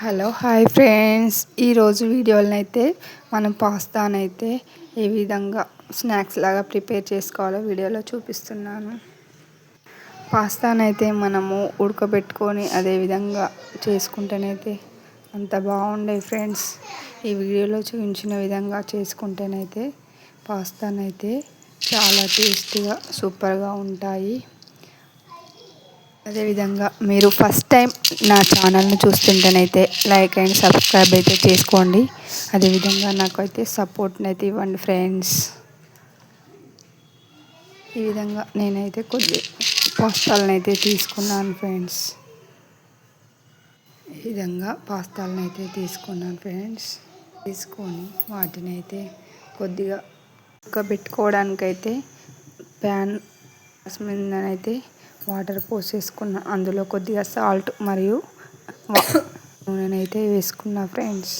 Hello hi friends. ఈరోజు వీడియోలనైతే మనం పాస్తానైతే ఏ విధంగా స్నాక్స్ లాగా ప్రిపేర్ చేసుకోవాలో వీడియోలో చూపిస్తున్నాను. పాస్తానైతే మనము ఉడకబెట్టుకొని అదే విధంగా చేసుకుంటేనైతే అంత బాగుండే ఫ్రెండ్స్. ఈ వీడియోలో చూపించిన విధంగా చేసుకుంటేనైతే పాస్తానైతే చాలా టేస్టీగా సూపర్గా ఉంటాయి. అదేవిధంగా మీరు ఫస్ట్ టైం నా ఛానల్ని చూస్తుంటేనైతే లైక్ అండ్ సబ్స్క్రైబ్ అయితే చేసుకోండి. అదేవిధంగా నాకైతే సపోర్ట్ని అయితే ఇవ్వండి ఫ్రెండ్స్ ఈ విధంగా నేనైతే కొద్ది పాస్తాలను అయితే తీసుకున్నాను ఫ్రెండ్స్ ఈ విధంగా పాస్తాలను అయితే తీసుకున్నాను ఫ్రెండ్స్ తీసుకొని వాటిని అయితే కొద్దిగా ఉడకబెట్టుకోవడానికైతే ప్యాన్ మీదనైతే వాటర్ పోసేసుకున్న. అందులో కొద్దిగా సాల్ట్ మరియు నూనెనైతే వేసుకున్న ఫ్రెండ్స్.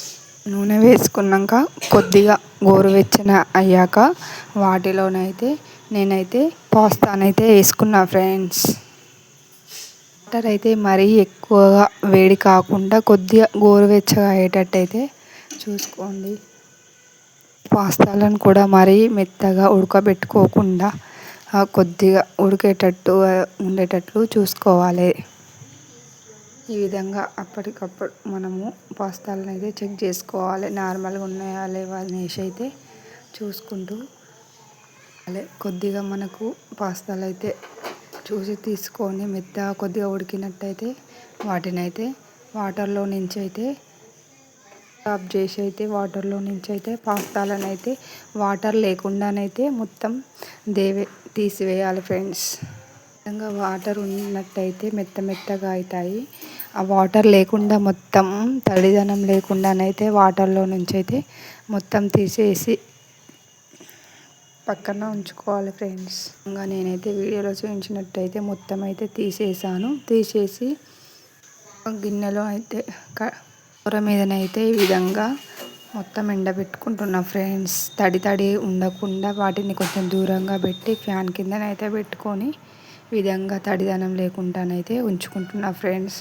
నూనె వేసుకున్నాక కొద్దిగా గోరువెచ్చన అయ్యాక వాటిలోనైతే నేనైతే పాస్తానైతే వేసుకున్నా ఫ్రెండ్స్. వాటర్ అయితే మరీ ఎక్కువగా వేడి కాకుండా కొద్దిగా గోరువెచ్చగా అయ్యేటట్టు అయితే చూసుకోండి. పాస్తాలను కూడా మరీ మెత్తగా ఉడకబెట్టుకోకుండా కొద్దిగా ఉడికేటట్టు ఉండేటట్లు చూసుకోవాలి. ఈ విధంగా అప్పటికప్పుడు మనము పాస్తాలను అయితే చెక్ చేసుకోవాలి. నార్మల్గా ఉన్నాయా లేవా అనేసి అయితే చూసుకుంటూ అదే కొద్దిగా మనకు పాస్తాలు అయితే చూసి తీసుకొని మెత్తగా కొద్దిగా ఉడికినట్టయితే వాటిని అయితే వాటర్లో నుంచి అయితే ఆఫ్ చేసి అయితే వాటర్లో నుంచి అయితే పాస్తాలను అయితే వాటర్ లేకుండానైతే మొత్తం దేవే తీసివేయాలి ఫ్రెండ్స్. విధంగా వాటర్ ఉన్నట్టయితే మెత్త మెత్తగా అవుతాయి ఆ వాటర్ లేకుండా మొత్తం తడిదనం లేకుండానైతే వాటర్లో నుంచి అయితే మొత్తం తీసేసి పక్కన ఉంచుకోవాలి ఫ్రెండ్స్. ఇంకా నేనైతే వీడియోలో చూపించినట్టయితే మొత్తం అయితే తీసేసాను. తీసేసి గిన్నెలో అయితే కూర మీదనైతే ఈ విధంగా మొత్తం ఎండబెట్టుకుంటున్నా ఫ్రెండ్స్. తడి తడి ఉండకుండా వాటిని కొంచెం దూరంగా పెట్టి ఫ్యాన్ కిందనైతే పెట్టుకొని విధంగా తడిదనం లేకుండానైతే ఉంచుకుంటున్నా ఫ్రెండ్స్.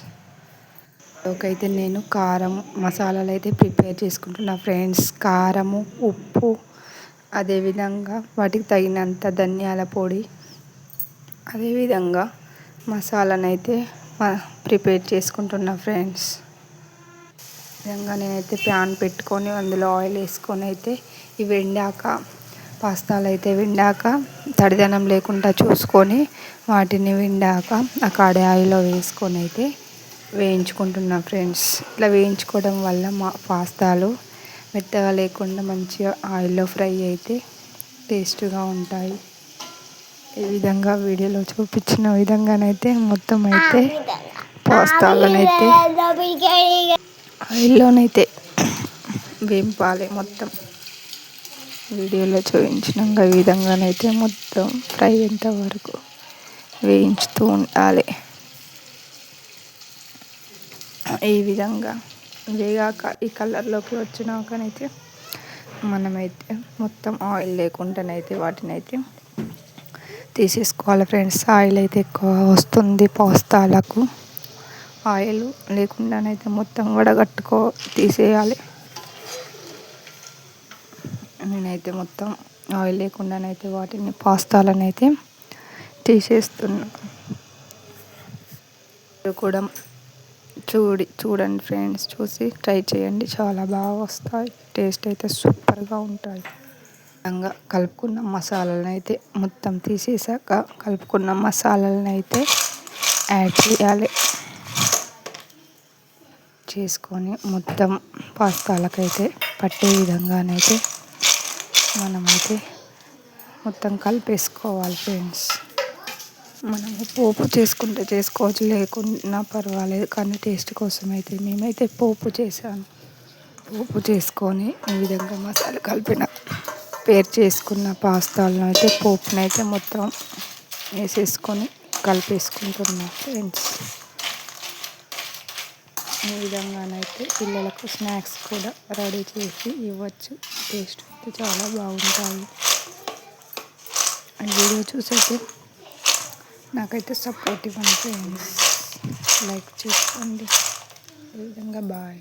ఒకైతే నేను కారం మసాలాలు అయితే ప్రిపేర్ చేసుకుంటున్నా ఫ్రెండ్స్. కారము ఉప్పు అదేవిధంగా వాటికి తగినంత ధనియాల పొడి అదేవిధంగా మసాలానైతే ప్రిపేర్ చేసుకుంటున్నా ఫ్రెండ్స్. విధంగా నేనైతే ప్యాన్ పెట్టుకొని అందులో ఆయిల్ వేసుకొని అయితే ఇవి ఎండాక పాస్తాలు అయితే వెండాక తడిదనం లేకుండా చూసుకొని వాటిని వెండాక ఆ కడాయిలో వేసుకొని అయితే వేయించుకుంటున్నా ఫ్రెండ్స్. ఇట్లా వేయించుకోవడం వల్ల మా పాస్తాలు మెత్తగా లేకుండా మంచిగా ఆయిల్లో ఫ్రై అయితే టేస్ట్గా ఉంటాయి. ఈ విధంగా వీడియోలో చూపించిన విధంగానైతే మొత్తం అయితే పాస్తాలనైతే ఆయిల్లోనైతే వేంపాలి మొత్తం. వీడియోలో చూపించిన విధంగానైతే మొత్తం ఫ్రై అయ్యేంత వరకు వేయించుతూ ఉండాలి. ఈ విధంగా వేగాక ఈ కలర్లోకి వచ్చినాకనైతే మనమైతే మొత్తం ఆయిల్ లేకుండానైతే వాటిని అయితే తీసేసుకోవాలి ఫ్రెండ్స్. ఆయిల్ అయితే ఎక్కువ వస్తుంది పాస్తాలకు. ఆయిల్ లేకుండానైతే మొత్తం వడగట్టుకో తీసేయాలి. నేనైతే మొత్తం ఆయిల్ లేకుండానైతే వాటిని పాస్తాలనైతే అయితే తీసేస్తున్నా కూడా చూడి చూడండి ఫ్రెండ్స్ చూసి ట్రై చేయండి. చాలా బాగా వస్తాయి. టేస్ట్ అయితే సూపర్గా ఉంటాయి. విధంగా కలుపుకున్న మసాలాలను అయితే మొత్తం తీసేసాక కలుపుకున్న మసాలాలను అయితే యాడ్ చేయాలి. చేసుకొని మొత్తం పాస్తాలకైతే పట్టే విధంగానైతే మనమైతే మొత్తం కలిపేసుకోవాలి ఫ్రెండ్స్. మనము పోపు చేసుకుంటే చేసుకోవచ్చు లేకున్నా పర్వాలేదు కానీ టేస్ట్ కోసం అయితే మేమైతే పోపు చేసాను పోపు చేసుకొని ఈ విధంగా మసాలా కలిపిన పేర్ చేసుకున్న పాస్తాలను అయితే పోపునైతే మొత్తం వేసేసుకొని కలిపేసుకుంటున్నాం ఫ్రెండ్స్. ఈ విధంగానైతే పిల్లలకు స్నాక్స్ కూడా రెడీ చేసి ఇవ్వచ్చు. టేస్ట్ అయితే చాలా బాగుంటాయి. అండ్ వీడియో చూసైతే నాకైతే సపోర్ట్ ఇవ్వండి ఫ్రెండ్స్ లైక్ చేసుకోండి. ఈ విధంగా బాయ్.